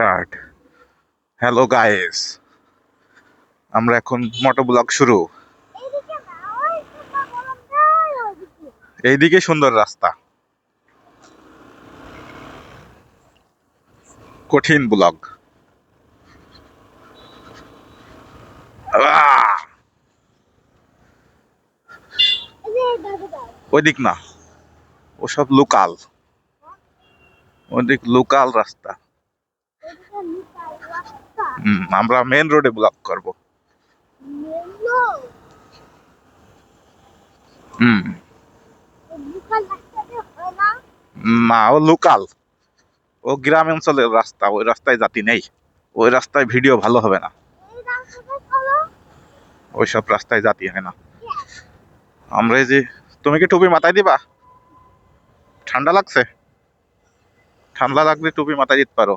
Start hello guys আমরা এখন মোটো blog শুরু। এইদিকে সুন্দর রাস্তা। কঠিন ব্লগ। ওইদিক না। ওসব লোকাল। ওদিক লোকাল রাস্তা এইদিকে লুকায় রাস্তা। হুম, আমরা মেন রোডে ব্লক করব। হুম না? ও লোকাল ও গ্রাম অঞ্চলের রাস্তা, ওই রাস্তায় জাতি নেই ওই রাস্তায় ভিডিও ভালো হবে না চলো। ওইসব রাস্তায় জাতি হয় না আমরা যে, তুমি কি টুপি মাথায় দিবা ঠান্ডা লাগছে ঠান্ডা লাগলে টুপি মাথায় দিতে পারো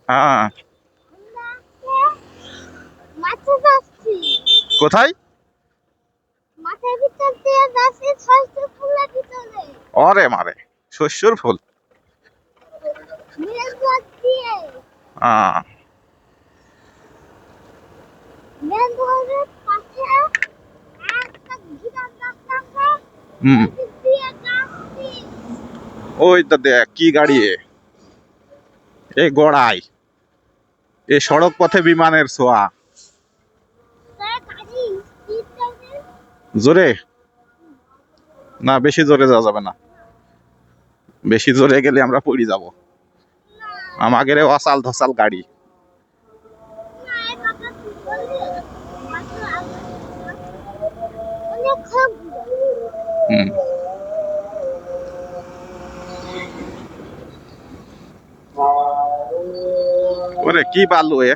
রাস্তা আছে। হুম। ওদিক দিয়ে যাচ্ছি। ওই তো দেখ কি গাড়ি এ গড়াই। এ সড়ক পথে বিমানের ছোঁয়া। জোরে না, বেশি জোরে যাওয়া যাবে না বেশি জোরে গেলে আমরা পড়ে যাব আমাদের অসাল ধসাল গাড়ি। হুম ওরে কি বালু এ?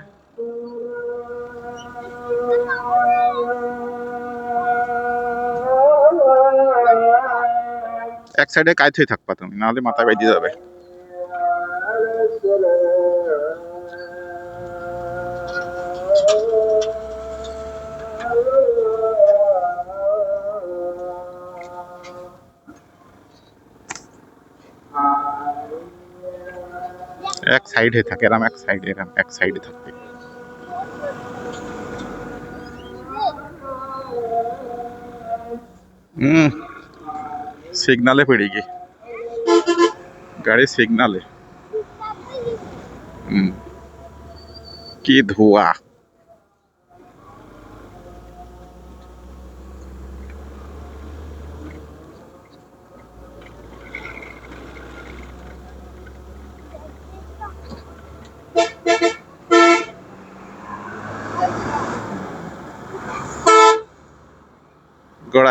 এক সাইডে কাইথই থাকবা তুমি নাহলে মাথা বেঁধে যাবে। এক সাইডে থাকে, এরম এক সাইডে, এরম এক সাইডে থাকবে হুম সিগনালে পড়ে গিয়ে। গাড়ি সিগনালে। হুম কি ধোয়া।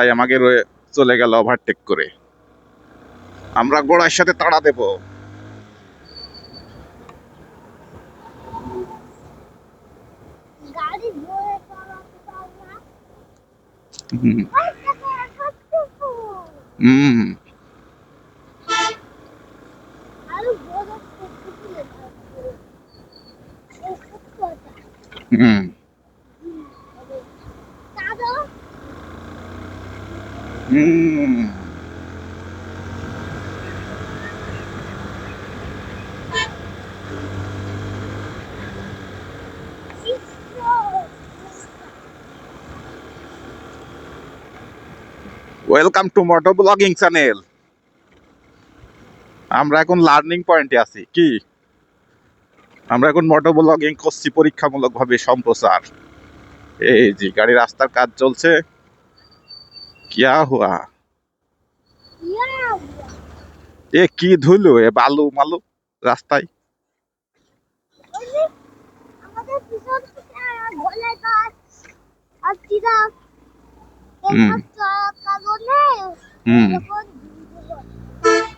গোড়ায় আমাকে রয়ে চলে গেল ওভারটেক করে। আমরা গোড়ার সাথে তাড়া দেব। হুম ওই দেখো, সবটুকু। হুম আরও বড় সবটুকু লেখা আছে। এই সবকটা। হুম দাদা, হুম ওয়েলকাম টু মোটো ব্লগিং চ্যানেল আমরা এখন লার্নিং পয়েন্টে আছি, কি? আমরা এখন মোটো ব্লগিং করছি পরীক্ষামূলকভাবে সম্প্রচার। এই যে গাড়ি রাস্তার কাজ চলছে। কিয়া হুয়া? এ কি ধুলো? এ বালু মালু রাস্তায়। আমাদের পিছন থেকে গলায় গাছ আর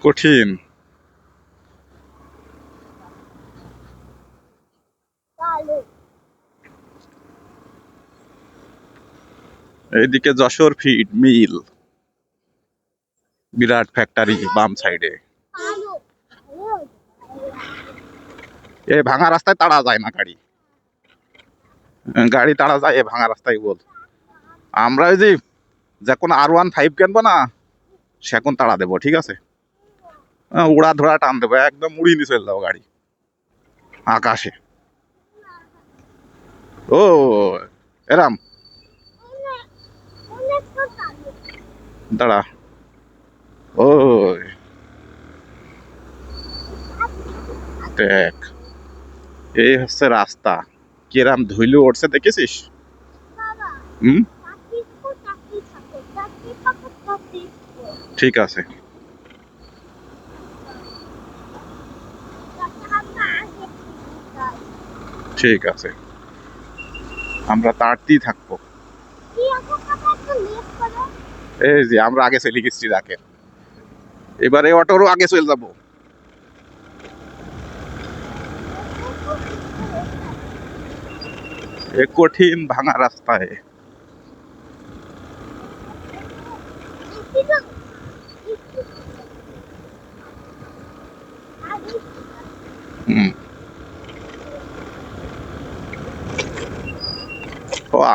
কঠিন। এইদিকে যশোর ফিড মিল। বিরাট ফ্যাক্টরি বাম সাইডে এ, ভাঙা রাস্তায় তাড়া যায় না গাড়ি। গাড়ি তাড়া যায়, এ, ভাঙা রাস্তায় বল। আমরা ওই যে যখন আর ওয়ান ফাইভ কিনবো না সে সেখন তাড়া দেবো, ঠিক আছে? উড়া ধরা টান দেবো, একদম উড়িয়ে নিয়ে চলে যাব গাড়ি, আকাশে। ও, এরাম। দাঁড়া। ও দেখ, এই হচ্ছে রাস্তা। কিরাম ধুইলু উঠছে দেখেছিস হুম চাকরি তো চাকরি থাকো চাকরি থাকো চাকরি ঠিক আছে। ঠিক আছে। আমরা তাড়তেই থাকব। এই যে, আমরা আগে চলে গেছি রাখে এবারে অটোরও আগে চলে যাব। এ কঠিন ভাঙা রাস্তায়। ওয়া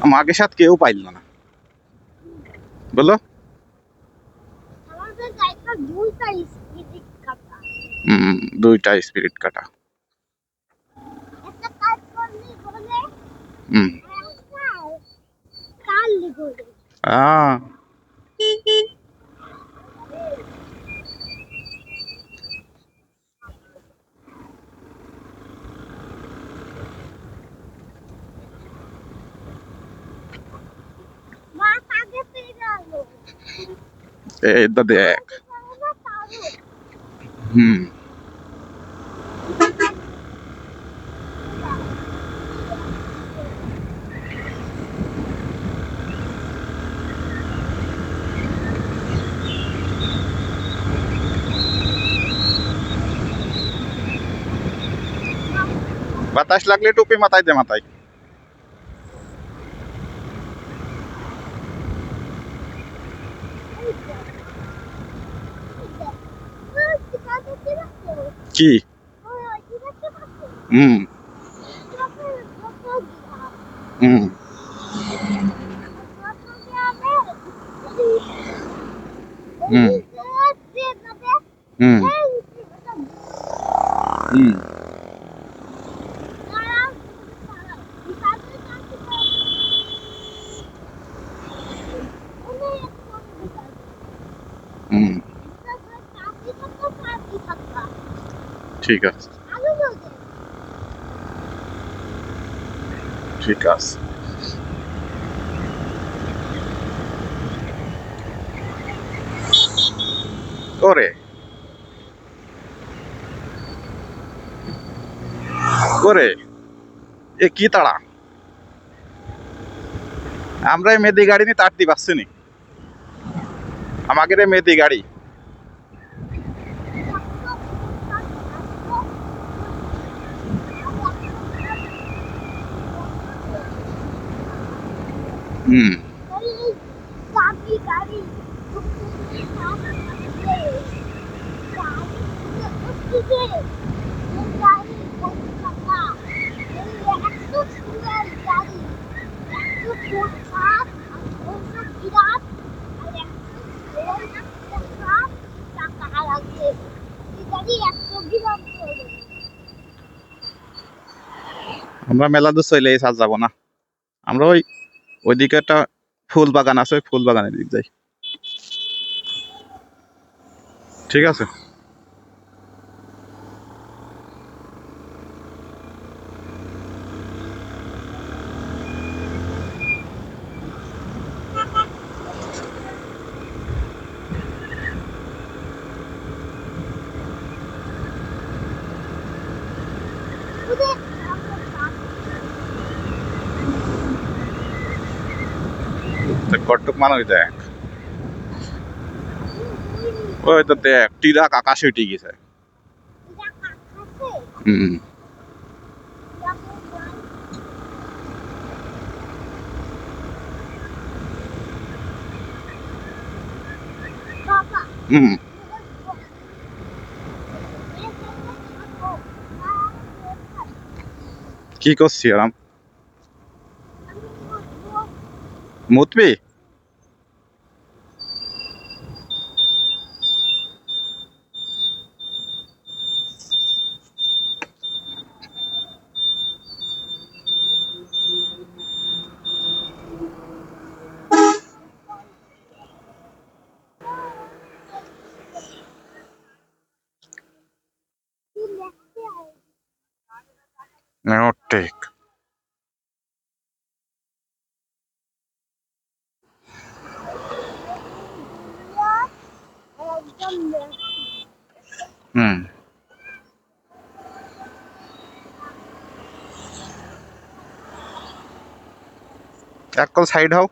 আমাকে সাথে কেউ পাইল না। বলো। দুইটা স্পিরিট কাটা। হুম কাল লিখবে আহ মা আগে পেয়ে গেল এই তো দেখ হুম বাতাস লাগলে টুপি মাথায় দে মাথায় কি? হুম। হুম। হুম হুম হুম ঠিক আছে। ঠিক আছে। করে করে এ কি তাড়া? আমরা মেদি গাড়ি নিয়ে তাড়তে পারছি নি। আমাদের মেদি গাড়ি। আমরা মেলা দূর চলে এই সাজ যাব না। আমরা ওই ওইদিকে একটা ফুল বাগান আছে ফুল বাগানের দিক যাই। ঠিক আছে তো কটুক মানুষ দেখ ওই তো দেখ টিরাক আকাশে উঠে গেছে। হুম হুম। কি করছি আরাম? মুতবি? এক কল সাইড হও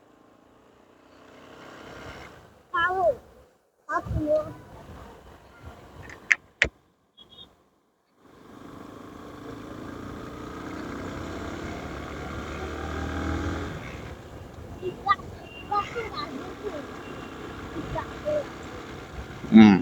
হুম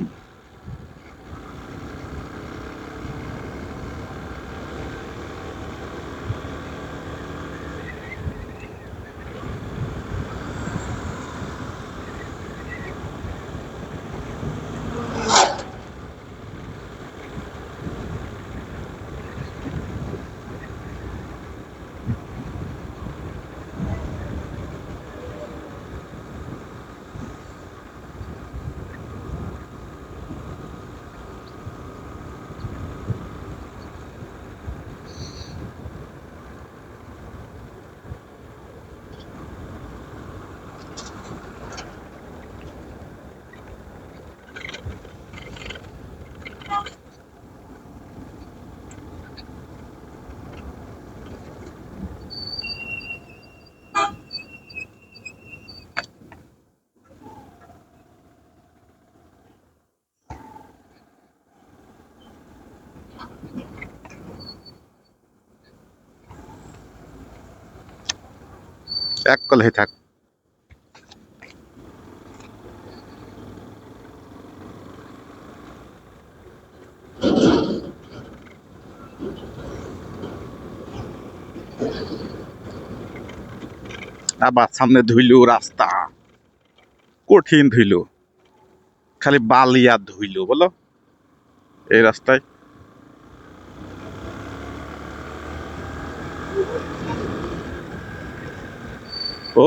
এক কল হয়ে থাক। আবার সামনে ধুইলু রাস্তা। কঠিন ধুইলু। খালি বালিয়া ধুইলু, বলো? এই রাস্তায় ও।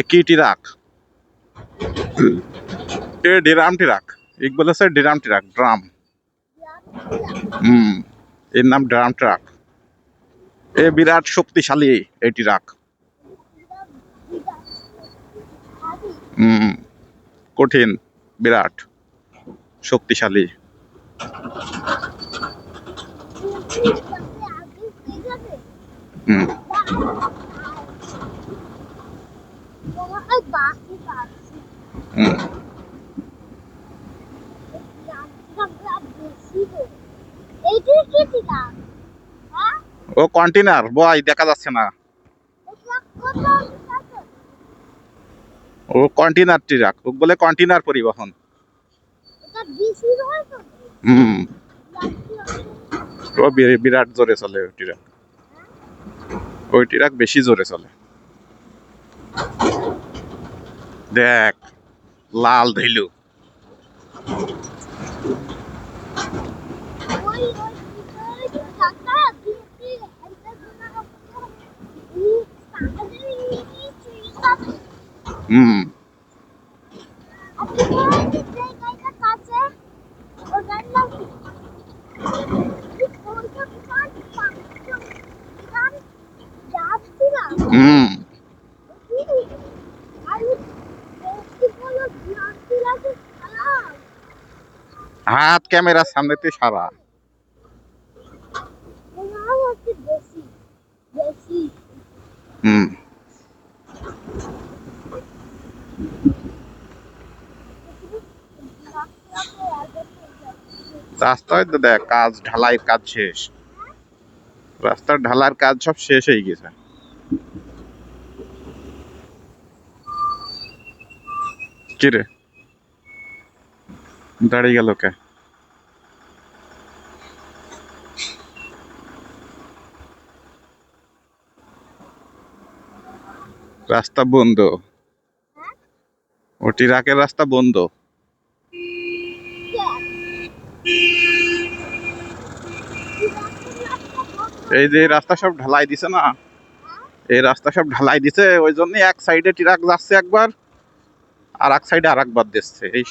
একই টিরাক এ ড্রাম টিরাক এক বলেছে ড্রাম টিরাক ড্রাম। হুম, এর নাম ড্রাম ট্রাক এ বিরাট শক্তিশালী এই ট্রাক হুম, কঠিন, বিরাট, শক্তিশালী। ও কন্টেনার বয় দেখা যাচ্ছে না। ও কন্টেনার ট্রাক বলে কন্টেনার পরিবহন। হুম। বিরাট জোরে চলে ওই ট্রাক। ওই ট্রাক বেশি জোরে চলে। দেখ, লাল ধইলু ওই রাত ক্যামেরার সামনেতে সারা। হুম। রাস্তায় তো দেখ, কাজ ঢালাইয়ের কাজ শেষ। রাস্তার ঢালার কাজ সব শেষ হয়ে গেছে। কিরে? দাঁড়িয়ে গেল কে? রাস্তা বন্ধ। ও টিরাকের রাস্তা বন্ধ। এই যে রাস্তা সব ঢালাই দিছে না? এই রাস্তা সব ঢালাই দিছে, ওই জন্য এক সাইডে ট্রাক যাচ্ছে একবার, আর এক সাইডে আর একবার দিচ্ছে। এই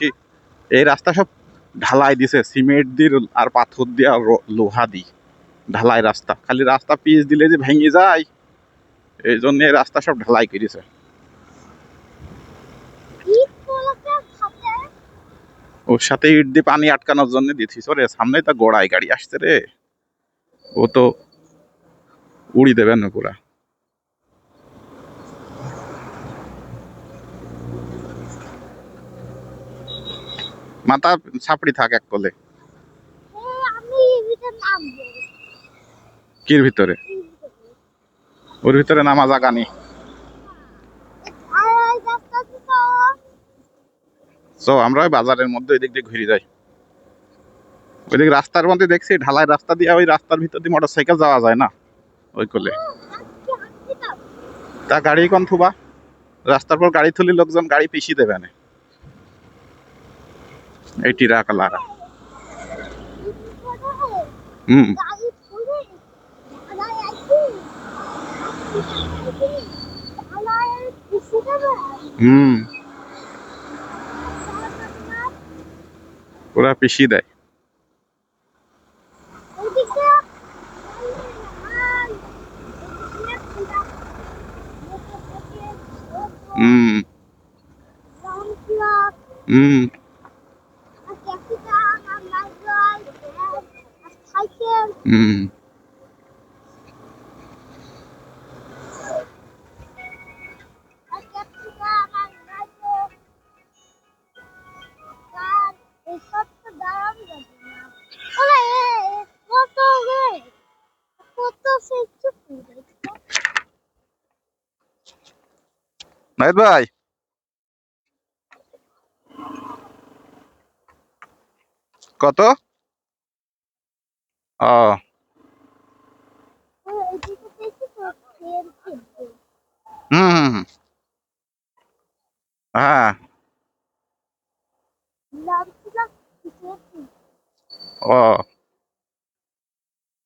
এই রাস্তা সব ঢালাই দিছে, সিমেন্ট দিয়ে আর পাথর দিয়ে আর লোহা দি ঢালাই রাস্তা। খালি রাস্তা পিচ দিলে যে ভেঙে যায় এই জন্য রাস্তা সব ঢালাই করেছে ওর সাথে ইট দিয়ে পানি আটকানোর জন্য দিছিস রে সামনে তো গোড়ায় গাড়ি আসছে রে। ও তো উড়ি দেবে না পুরা। মাথা ছাপড়ি থাক এক কোলে। কির ভিতরে? ওর ভিতরে নামা জাগা নেই সো আমরা বাজারের মধ্যে ওই দিক দিয়ে ঘুরে যাই। ওইদিক রাস্তার মধ্যে দেখছি, ঢালাই রাস্তা দিয়ে ওই রাস্তার ভিতর দিয়ে মোটর সাইকেল যাওয়া যায় না ওই কোলে। তা গাড়ি কোন থুবা? রাস্তার পর গাড়ি তুলি লোকজন গাড়ি পিছিয়ে দেবে না। এই টিরা কালারা। হুম গাড়ি খুলে ঢালাই আছে ঢালাই খুশি দেবে হুম। ওরা পিছিয়ে দেয়। হুম। হুম। হুম। নাইত ভাই কত ও এদিকে দেখি তো তেল কিনতে হুম হুম হুম। হ্যাঁ লাভ ছিল কিছু ও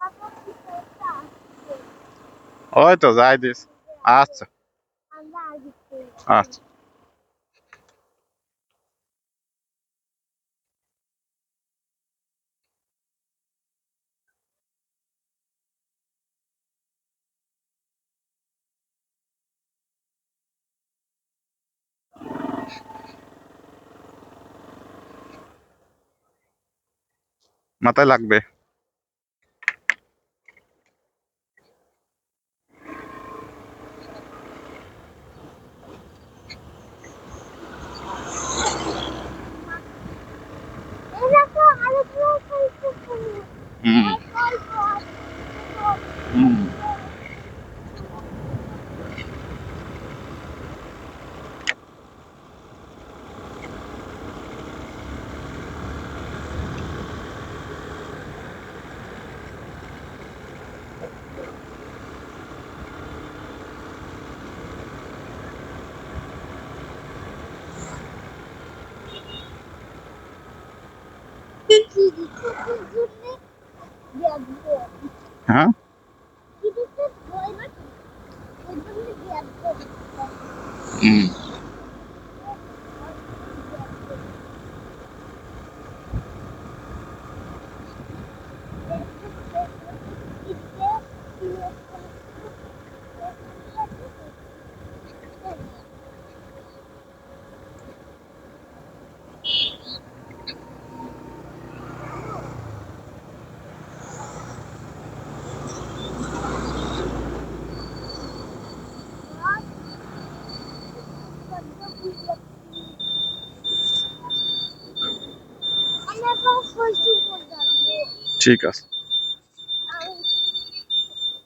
তারপর কিছু একটা আসছে ওই তো যাই দিস আচ্ছা আমরা আগে আচ্ছা মাথায় লাগবে হুম কি দিচ্ছে জন্য দেখব হ্যাঁ কি দিচ্ছে বই না ওই জন্য দেখব হুম আমি এখন সহ্য করতে ঠিক আছে।